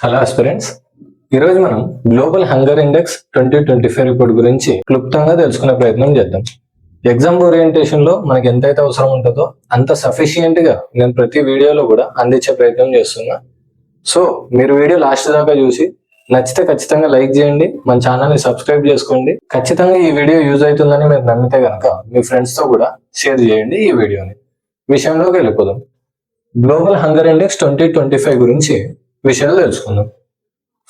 Hello aspirants ఈరోజు మనం global hunger index twenty twenty five report గురించి క్లుప్తంగా తెలుసుకునే ప్రయత్నం చేద్దాం. ఎగ్జామ్ ఓరియంటేషన్లో మనకి ఎంతైతే అవసరం ఉంటుందో అంత సఫిషియెంట్గా నేను ప్రతి వీడియోలో కూడా అందించే ప్రయత్నం చేస్తున్నా. సో మీరు వీడియో లాస్ట్ దాకా చూసి నచ్చితే ఖచ్చితంగా లైక్ చేయండి మన ఛానల్ని సబ్స్క్రైబ్ చేసుకోండి. ఖచ్చితంగా ఈ వీడియో యూజ్ అవుతుందని మీరు నమ్మితే కనుక మీ ఫ్రెండ్స్తో కూడా షేర్ చేయండి ఈ వీడియోని. విషయంలోకి వెళ్ళిపోదాం. Global hunger index twenty twenty five గురించి విషయాలు తెలుసుకుందాం.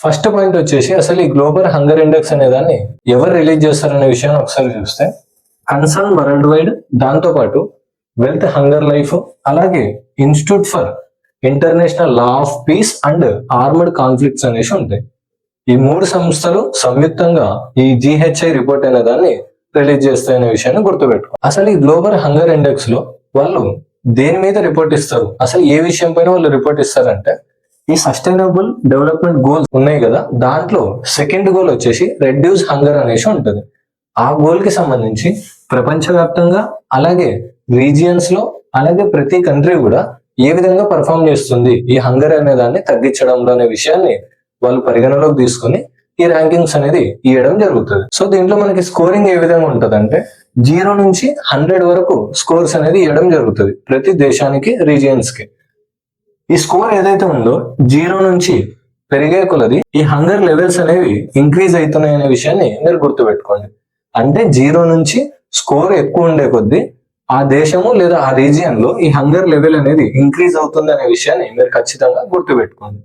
ఫస్ట్ పాయింట్ వచ్చేసి అసలు ఈ గ్లోబల్ హంగర్ ఇండెక్స్ అనే దాన్ని ఎవరు రిలీజ్ చేస్తారనే విషయాన్ని ఒకసారి చూస్తే కన్సర్న్ వరల్డ్ వైడ్ దాంతో పాటు వెల్త్ హంగర్ లైఫ్ అలాగే institute for international law of peace and armed conflicts అనేసి ఉంటాయి. ఈ మూడు సంస్థలు సంయుక్తంగా ఈ జిహెచ్ఐ రిపోర్ట్ అనే దాన్ని రిలీజ్ చేస్తాయనే విషయాన్ని గుర్తుపెట్టుకో. అసలు ఈ గ్లోబల్ హంగర్ ఇండెక్స్లో వాళ్ళు దేని మీద రిపోర్ట్ ఇస్తారు? అసలు ఏ విషయం పైన వాళ్ళు రిపోర్ట్ ఇస్తారంటే ఈ సస్టైనబుల్ డెవలప్మెంట్ గోల్స్ ఉన్నాయి కదా. దాంట్లో సెకండ్ గోల్ వచ్చేసి రెడ్యూస్ హంగర్ అనేసి ఉంటుంది. ఆ గోల్కి సంబంధించి ప్రపంచవ్యాప్తంగా అలాగే రీజియన్స్లో అలాగే ప్రతి కంట్రీ కూడా ఏ విధంగా పర్ఫామ్ చేస్తుంది ఈ హంగర్ అనే దాన్ని తగ్గించడంలో అనే విషయాన్ని వాళ్ళు పరిగణలోకి తీసుకొని ఈ ర్యాంకింగ్స్ అనేది ఇవ్వడం జరుగుతుంది. సో దీంట్లో మనకి స్కోరింగ్ ఏ విధంగా ఉంటుంది అంటే జీరో నుంచి హండ్రెడ్ వరకు స్కోర్స్ అనేది ఇవ్వడం జరుగుతుంది ప్రతి దేశానికి రీజియన్స్కి. ఈ స్కోర్ ఏదైతే ఉందో జీరో నుంచి పెరిగే కొలది ఈ హంగర్ లెవెల్స్ అనేవి ఇంక్రీజ్ అవుతున్నాయి అనే విషయాన్ని మీరు గుర్తుపెట్టుకోండి. అంటే జీరో నుంచి స్కోర్ ఎక్కువ ఉండే కొద్దీ ఆ దేశము లేదా ఆ రీజియన్లో ఈ హంగర్ లెవెల్ అనేది ఇంక్రీజ్ అవుతుంది అనే విషయాన్ని మీరు ఖచ్చితంగా గుర్తుపెట్టుకోండి.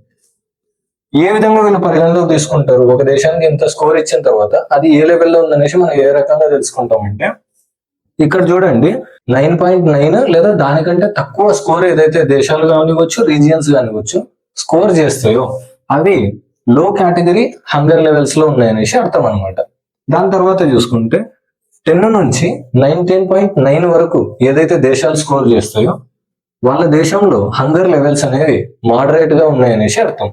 ఏ విధంగా వీళ్ళు పరిగణలోకి తీసుకుంటారు? ఒక దేశానికి ఇంత స్కోర్ ఇచ్చిన తర్వాత అది ఏ లెవెల్లో ఉందనేసి మనం ఏ రకంగా తెలుసుకుంటామంటే ఇక్కడ చూడండి నైన్ పాయింట్ నైన్ లేదా దానికంటే తక్కువ స్కోర్ ఏదైతే దేశాలు కానివ్వచ్చు రీజియన్స్ కానివ్వచ్చు స్కోర్ చేస్తాయో అవి లో కేటగిరీ హంగర్ లెవెల్స్లో ఉన్నాయనేసి అర్థం అనమాట దాని తర్వాత చూసుకుంటే టెన్ నుంచి నైన్టీన్ పాయింట్ నైన్ వరకు ఏదైతే దేశాలు స్కోర్ చేస్తాయో వాళ్ళ దేశంలో హంగర్ లెవెల్స్ అనేవి మోడరేట్గా ఉన్నాయనేసి అర్థం.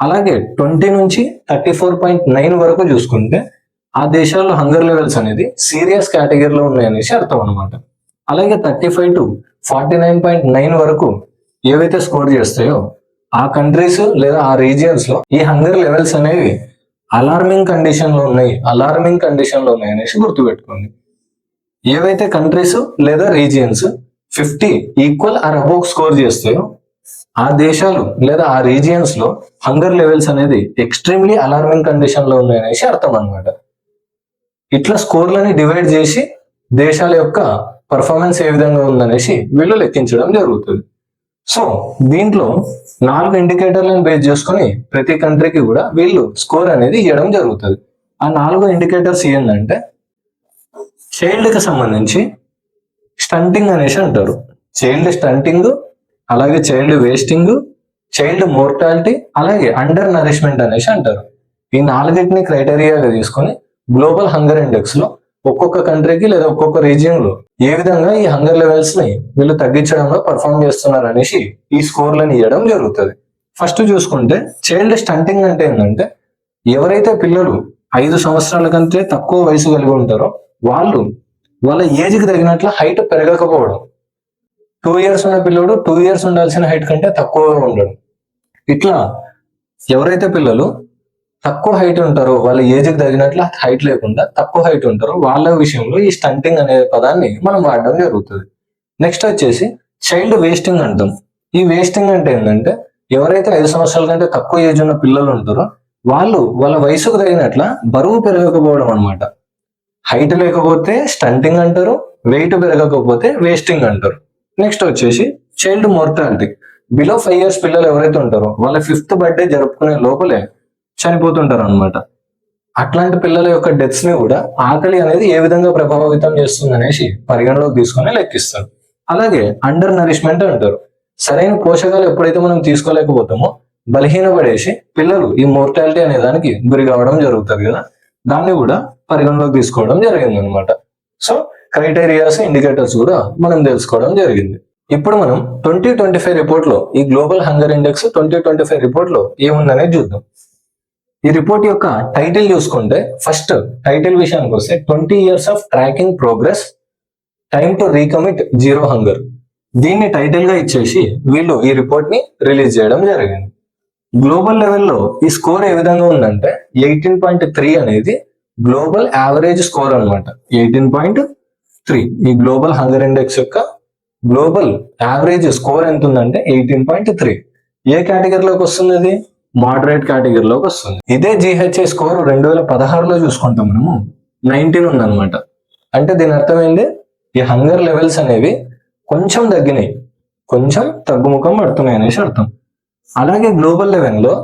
అలాగే ట్వంటీ నుంచి థర్టీ ఫోర్ పాయింట్ నైన్ వరకు చూసుకుంటే ఆ దేశాల్లో హంగర్ లెవెల్స్ అనేది సీరియస్ కేటగిరీలో ఉన్నాయనేసి అర్థం అనమాట అలాగే thirty five to forty nine point nine వరకు ఏవైతే స్కోర్ చేస్తాయో ఆ కంట్రీస్ లేదా ఆ రీజియన్స్లో ఈ హంగర్ లెవెల్స్ అనేవి అలార్మింగ్ కండిషన్లో ఉన్నాయి అలార్మింగ్ కండిషన్లో ఉన్నాయి అనేసి గుర్తుపెట్టుకోండి. ఏవైతే కంట్రీస్ లేదా regions fifty equal or above score చేస్తాయో ఆ దేశాలు లేదా ఆ రీజియన్స్లో హంగర్ లెవెల్స్ అనేది ఎక్స్ట్రీమ్లీ అలార్మింగ్ కండిషన్లో ఉన్నాయి అనేసి అర్థం అనమాట ఇట్లా స్కోర్లని డివైడ్ చేసి దేశాల యొక్క పర్ఫార్మెన్స్ ఏ విధంగా ఉందనేసి వీళ్ళు లెక్కించడం జరుగుతుంది. సో దీంట్లో నాలుగు ఇండికేటర్లను బేస్ చేసుకొని ప్రతి కంట్రీకి కూడా వీళ్ళు స్కోర్ అనేది ఇవ్వడం జరుగుతుంది. ఆ నాలుగు ఇండికేటర్స్ ఏంటంటే చైల్డ్కి సంబంధించి స్టంటింగ్ అనేసి అంటారు. చైల్డ్ స్టంటింగ్ అలాగే చైల్డ్ వేస్టింగ్ చైల్డ్ మోర్టాలిటీ అలాగే అండర్ నరిష్మెంట్ అనేసి అంటారు. ఈ నాలుగింటిని క్రైటీరియాగా తీసుకొని గ్లోబల్ హంగర్ ఇండెక్స్లో ఒక్కొక్క కంట్రీకి లేదా ఒక్కొక్క రీజియన్లో ఏ విధంగా ఈ హంగర్ లెవెల్స్ని వీళ్ళు తగ్గించడంలో పర్ఫామ్ చేస్తున్నారు అనేసి ఈ స్కోర్లను ఇవ్వడం జరుగుతుంది. ఫస్ట్ చూసుకుంటే చైల్డ్ స్టంటింగ్ అంటే ఏంటంటే ఎవరైతే పిల్లలు ఐదు సంవత్సరాల కంటే తక్కువ వయసు కలిగి ఉంటారో వాళ్ళు వాళ్ళ ఏజ్కి తగినట్లు హైట్ పెరగకపోవడం. టూ ఇయర్స్ ఉన్న పిల్లడు టూ ఇయర్స్ ఉండాల్సిన హైట్ కంటే తక్కువగా ఉండడం. ఇట్లా ఎవరైతే పిల్లలు తక్కువ హైట్ ఉంటారో వాళ్ళ ఏజ్కి తగినట్లు హైట్ లేకుండా తక్కువ హైట్ ఉంటారో. వాళ్ళ విషయంలో ఈ స్టంటింగ్ అనే పదాన్ని మనం వాడడం జరుగుతుంది. నెక్స్ట్ వచ్చేసి చైల్డ్ వేస్టింగ్ అంటాం. ఈ వేస్టింగ్ అంటే ఏంటంటే ఎవరైతే ఐదు సంవత్సరాల కంటే తక్కువ ఏజ్ ఉన్న పిల్లలు ఉంటారో వాళ్ళు వాళ్ళ వయసుకు తగినట్ల బరువు పెరగకపోవడం అన్నమాట. హైట్ లేకపోతే స్టంటింగ్ అంటారు వెయిట్ పెరగకపోతే వేస్టింగ్ అంటారు. నెక్స్ట్ వచ్చేసి child mortality below five years పిల్లలు ఎవరైతే ఉంటారో వాళ్ళ ఫిఫ్త్ బర్త్డే జరుపుకునే లోపలే చనిపోతుంటారు అనమాట అట్లాంటి పిల్లల యొక్క డెత్స్ని కూడా ఆకలి అనేది ఏ విధంగా ప్రభావితం చేస్తుంది అనేసి పరిగణలోకి తీసుకొని లెక్కిస్తారు. అలాగే అండర్ నరిష్మెంట్ అంటారు. సరైన పోషకాలు ఎప్పుడైతే మనం తీసుకోలేకపోతామో బలహీనపడేసి పిల్లలు ఈ మోర్టాలిటీ అనే దానికి గురి కావడం జరుగుతుంది కదా. దాన్ని కూడా పరిగణలోకి తీసుకోవడం జరిగింది అనమాట సో క్రైటీరియాస్ ఇండికేటర్స్ కూడా మనం తెలుసుకోవడం జరిగింది. ఇప్పుడు మనం ట్వంటీ ట్వంటీ ఫైవ్ రిపోర్ట్లో ఈ global hunger index twenty twenty five రిపోర్ట్లో ఏముందనేది చూద్దాం. ఈ రిపోర్ట్ యొక్క టైటిల్ చూసుకుంటే ఫస్ట్ టైటిల్ విషయానికి వస్తే twenty years of tracking progress time to recommit zero hunger దీన్ని టైటిల్గా ఇచ్చేసి వీళ్ళు ఈ రిపోర్ట్ని రిలీజ్ చేయడం జరిగింది. గ్లోబల్ లెవెల్లో ఈ స్కోర్ ఏ విధంగా ఉందంటే ఎయిటీన్ పాయింట్ త్రీ అనేది గ్లోబల్ యావరేజ్ స్కోర్ అన్నమాట. ఎయిటీన్ పాయింట్ త్రీ ఈ గ్లోబల్ హంగర్ ఇండెక్స్ యొక్క గ్లోబల్ యావరేజ్ స్కోర్ ఎంత ఉందంటే ఎయిటీన్ పాయింట్ త్రీ ఏ కేటగిరీలోకి వస్తుంది అది మోడరేట్ కేటగిరీలోకి వస్తుంది. ఇదే జిహెచ్ఏ స్కోర్ రెండు వేల పదహారులో చూసుకుంటాం మనము. నైన్టీన్ ఉందన్నమాట. అంటే దీని అర్థం ఏంటి ఈ హంగర్ లెవెల్స్ అనేవి కొంచెం తగ్గినాయి. కొంచెం తగ్గుముఖం పడుతున్నాయి అనేసి అర్థం. అలాగే గ్లోబల్ లెవెల్లో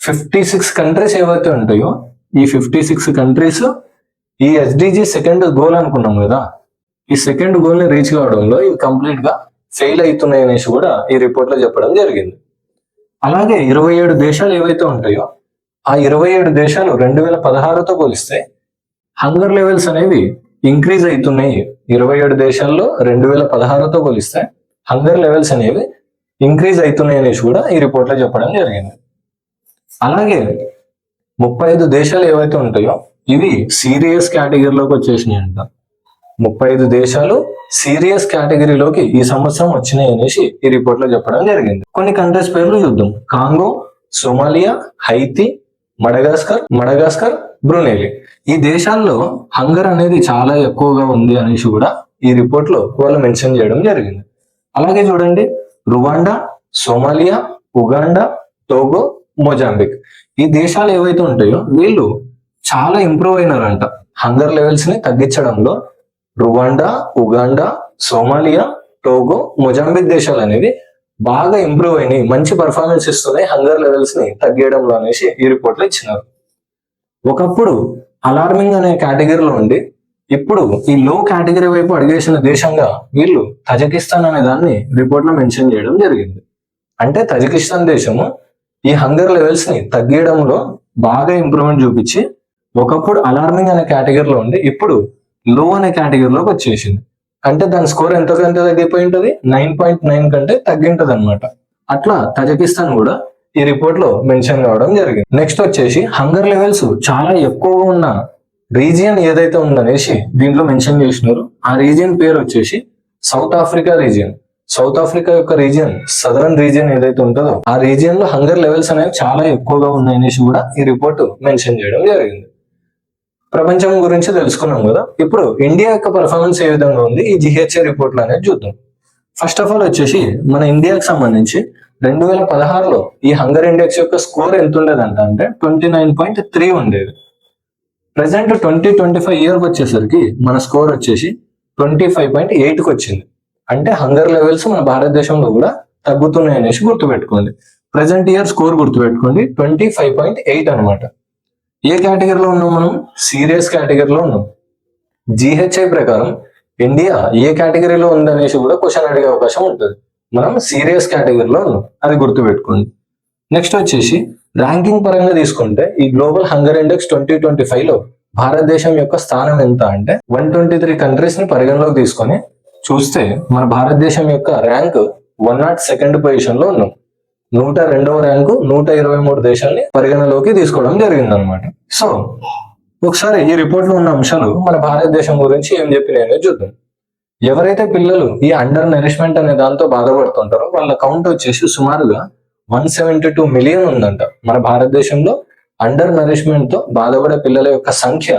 ఫిఫ్టీ సిక్స్ కంట్రీస్ ఏవైతే ఉంటాయో ఈ ఫిఫ్టీ సిక్స్ కంట్రీస్ ఈ ఎస్డిజి సెకండ్ గోల్ అనుకున్నాం కదా. ఈ సెకండ్ గోల్ని రీచ్ కావడంలో ఇవి కంప్లీట్గా ఫెయిల్ అవుతున్నాయి అనేసి కూడా ఈ రిపోర్ట్లో చెప్పడం జరిగింది. అలాగే ఇరవై ఏడు దేశాలు ఏవైతే ఉంటాయో ఆ ఇరవై ఏడు దేశాలు రెండు వేల పదహారుతో పోలిస్తే హంగర్ లెవెల్స్ అనేవి ఇంక్రీజ్ అవుతున్నాయి. ఇరవై ఏడు దేశాల్లో రెండు వేల పదహారుతో పోలిస్తే హంగర్ లెవెల్స్ అనేవి ఇంక్రీజ్ అవుతున్నాయి అనేసి కూడా ఈ రిపోర్ట్లో చెప్పడం జరిగింది. అలాగే ముప్పై ఐదు దేశాలు ఏవైతే ఉంటాయో ఇవి సీరియస్ కేటగిరీలోకి వచ్చేసినాయి అంట ముప్పై ఐదు దేశాలు సీరియస్ కేటగిరీలోకి ఈ సంవత్సరం వచ్చినాయి అనేసి ఈ రిపోర్ట్లో చెప్పడం జరిగింది. కొన్ని కంట్రీస్ పేర్లు చూద్దాం. Congo Somalia Haiti Madagascar Madagascar బ్రునేలి. ఈ దేశాల్లో హంగర్ అనేది చాలా ఎక్కువగా ఉంది అనేసి కూడా ఈ రిపోర్ట్లో వాళ్ళు మెన్షన్ చేయడం జరిగింది. అలాగే చూడండి. Rwanda Somalia Uganda Togo Mozambique. ఈ దేశాలు ఏవైతే ఉంటాయో వీళ్ళు చాలా ఇంప్రూవ్ అయినారంట. హంగర్ లెవెల్స్ని తగ్గించడంలో Rwanda Uganda Somalia Togo Mozambique దేశాలు అనేవి బాగా ఇంప్రూవ్ అయినాయి మంచి పర్ఫార్మెన్స్ ఇస్తున్నాయి హంగర్ లెవెల్స్ని తగ్గేయడంలో అనేసి ఈ రిపోర్ట్లో ఇచ్చినారు. ఒకప్పుడు అలార్మింగ్ అనే కేటగిరీలో ఉండి ఇప్పుడు ఈ లో కేటగిరీ వైపు అడిగేసిన దేశంగా వీళ్ళు తజకిస్తాన్ అనే దాన్ని రిపోర్ట్లో మెన్షన్ చేయడం జరిగింది. అంటే తజకిస్తాన్ దేశము ఈ హంగర్ లెవెల్స్ని తగ్గేయడంలో బాగా ఇంప్రూవ్మెంట్ చూపించి ఒకప్పుడు అలార్మింగ్ అనే కేటగిరీలో ఉండి ఇప్పుడు లో అనే కేటగిరీలోకి వచ్చేసింది. అంటే దాని స్కోర్ ఎంత ఎంత తగ్గిపోయి ఉంటుంది? నైన్ పాయింట్ నైన్ కంటే తగ్గింటది అనమాట అట్లా తజకిస్తాన్ కూడా ఈ రిపోర్ట్లో మెన్షన్ కావడం జరిగింది. నెక్స్ట్ వచ్చేసి హంగర్ లెవెల్స్ చాలా ఎక్కువగా ఉన్న రీజియన్ ఏదైతే ఉందనేసి దీంట్లో మెన్షన్ చేసినారు. ఆ రీజియన్ పేరు వచ్చేసి South Africa region South Africa యొక్క రీజియన్ సదరన్ రీజియన్ ఏదైతే ఉంటుందో ఆ రీజియన్లో హంగర్ లెవెల్స్ అనేవి చాలా ఎక్కువగా ఉన్నాయనేసి కూడా ఈ రిపోర్ట్ మెన్షన్ చేయడం జరిగింది. ప్రపంచం గురించి తెలుసుకున్నాం కదా. ఇప్పుడు ఇండియా యొక్క పర్ఫార్మెన్స్ ఏ విధంగా ఉంది? ఈ జిహెచ్ఏ రిపోర్ట్లు అనేది చూద్దాం. ఫస్ట్ ఆఫ్ ఆల్ వచ్చేసి మన ఇండియాకి సంబంధించి రెండు వేల పదహారులో ఈ హంగర్ ఇండెక్స్ యొక్క స్కోర్ ఎంత ఉండేదంట అంటే ట్వంటీ నైన్ పాయింట్ త్రీ ఉండేది. ప్రజెంట్ ట్వంటీ ట్వంటీ ఫైవ్ ఇయర్కి వచ్చేసరికి మన స్కోర్ వచ్చేసి ట్వంటీ ఫైవ్ పాయింట్ ఎయిట్కి వచ్చింది. అంటే హంగర్ లెవెల్స్ మన భారతదేశంలో కూడా తగ్గుతున్నాయి అనేసి గుర్తుపెట్టుకోండి. ప్రజెంట్ ఇయర్ స్కోర్ గుర్తుపెట్టుకోండి. ట్వంటీ ఫైవ్ పాయింట్ ఎయిట్ అనమాట. ఏ కేటగిరీలో ఉన్నాం మనం? సీరియస్ కేటగిరీలో ఉన్నాం. జిహెచ్ఐ ప్రకారం ఇండియా ఏ కేటగిరీలో ఉందనేసి కూడా క్వశ్చన్ అడిగే అవకాశం ఉంటుంది. మనం సీరియస్ కేటగిరీలో ఉన్నాం. అది గుర్తుపెట్టుకోండి. నెక్స్ట్ వచ్చేసి ర్యాంకింగ్ పరంగా తీసుకుంటే ఈ global hunger index twenty twenty ఫైవ్లో భారతదేశం యొక్క స్థానం ఎంత అంటే వన్ ట్వంటీ త్రీ కంట్రీస్ని పరిగణలోకి తీసుకొని చూస్తే మన భారతదేశం యొక్క ర్యాంక్ వన్ నాట్ సెకండ్ పొజిషన్లో ఉన్నాం. నూట రెండవ ర్యాంకు నూట ఇరవై మూడు దేశాల్ని పరిగణలోకి తీసుకోవడం జరిగింది అనమాట సో ఒకసారి ఈ రిపోర్ట్లో ఉన్న అంశాలు మన భారతదేశం గురించి ఏం చెప్పినాయో చూద్దాం. ఎవరైతే పిల్లలు ఈ అండర్ నరిష్మెంట్ అనే దాంతో బాధపడుతుంటారో వాళ్ళ కౌంట్ వచ్చేసి సుమారుగా వన్ సెవెంటీ టూ మిలియన్ ఉందంట. మన భారతదేశంలో అండర్ నరిష్మెంట్తో బాధపడే పిల్లల యొక్క సంఖ్య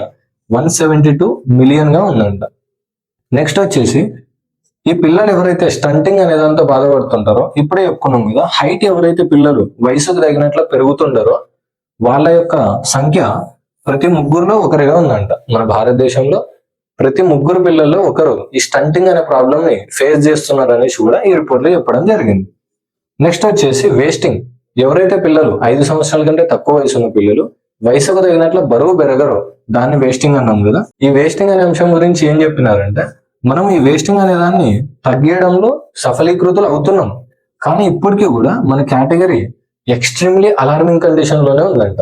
వన్ సెవెంటీ టూ మిలియన్గా ఉందంట. నెక్స్ట్ వచ్చేసి ఈ పిల్లలు ఎవరైతే స్టంటింగ్ అనే దాంతో బాధపడుతుంటారో ఇప్పుడే చెప్పుకున్నాం కదా హైట్ ఎవరైతే పిల్లలు వయసుకు తగినట్లు పెరుగుతుంటారో వాళ్ళ యొక్క సంఖ్య ప్రతి ముగ్గురులో ఒకరిగా ఉందంట. మన భారతదేశంలో ప్రతి ముగ్గురు పిల్లల్లో ఒకరు ఈ స్టంటింగ్ అనే ప్రాబ్లమ్ని ఫేస్ చేస్తున్నారు అనేసి కూడా ఈ రిపోర్ట్లో చెప్పడం జరిగింది. నెక్స్ట్ వచ్చేసి వేస్టింగ్ ఎవరైతే పిల్లలు ఐదు సంవత్సరాల కంటే తక్కువ వయసు ఉన్న పిల్లలు వయసుకు తగినట్లు బరువు పెరగరు దాన్ని వేస్టింగ్ అన్నాం కదా. ఈ వేస్టింగ్ అనే అంశం గురించి ఏం చెప్పినారంటే మనం ఈ వేస్టింగ్ అనే దాన్ని తగ్గించడంలో సఫలీకృతులు అవుతున్నాం. కానీ ఇప్పటికీ కూడా మన కేటగిరీ ఎక్స్ట్రీమ్లీ అలార్మింగ్ కండిషన్లోనే ఉందంట.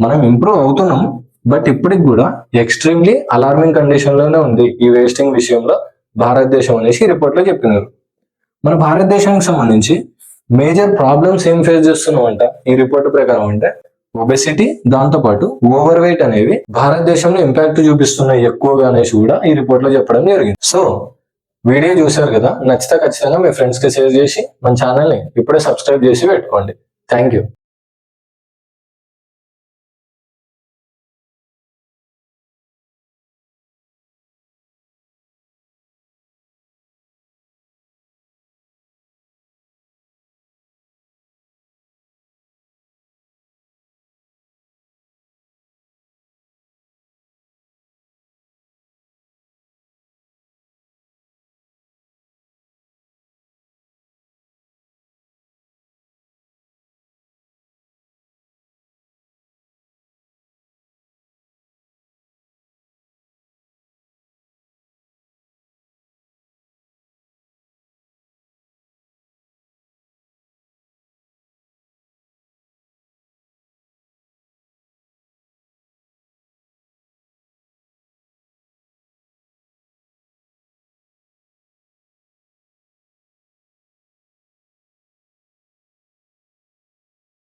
మనం ఇంప్రూవ్ అవుతున్నాం బట్ ఇప్పటికి కూడా ఎక్స్ట్రీమ్లీ అలార్మింగ్ కండిషన్లోనే ఉంది ఈ వేస్టింగ్ విషయంలో భారతదేశం అనేసి రిపోర్ట్లో చెప్పినారు. మన భారతదేశానికి సంబంధించి మేజర్ ప్రాబ్లమ్స్ ఏం ఫేస్ చేస్తున్నాం అంట ఈ రిపోర్ట్ ప్రకారం అంటే ఒబెసిటీ దాంతో పాటు ఓవర్ వెయిట్ అనేవి భారతదేశంలో ఇంపాక్ట్ చూపిస్తున్నాయి ఎక్కువగా అనేసి కూడా ఈ రిపోర్ట్లో చెప్పడం జరిగింది. సో వీడియో చూశారు కదా? నచ్చితే ఖచ్చితంగా మీ ఫ్రెండ్స్కి షేర్ చేసి మన ఛానల్ని ఇప్పుడే సబ్స్క్రైబ్ చేసి పెట్టుకోండి. Thank you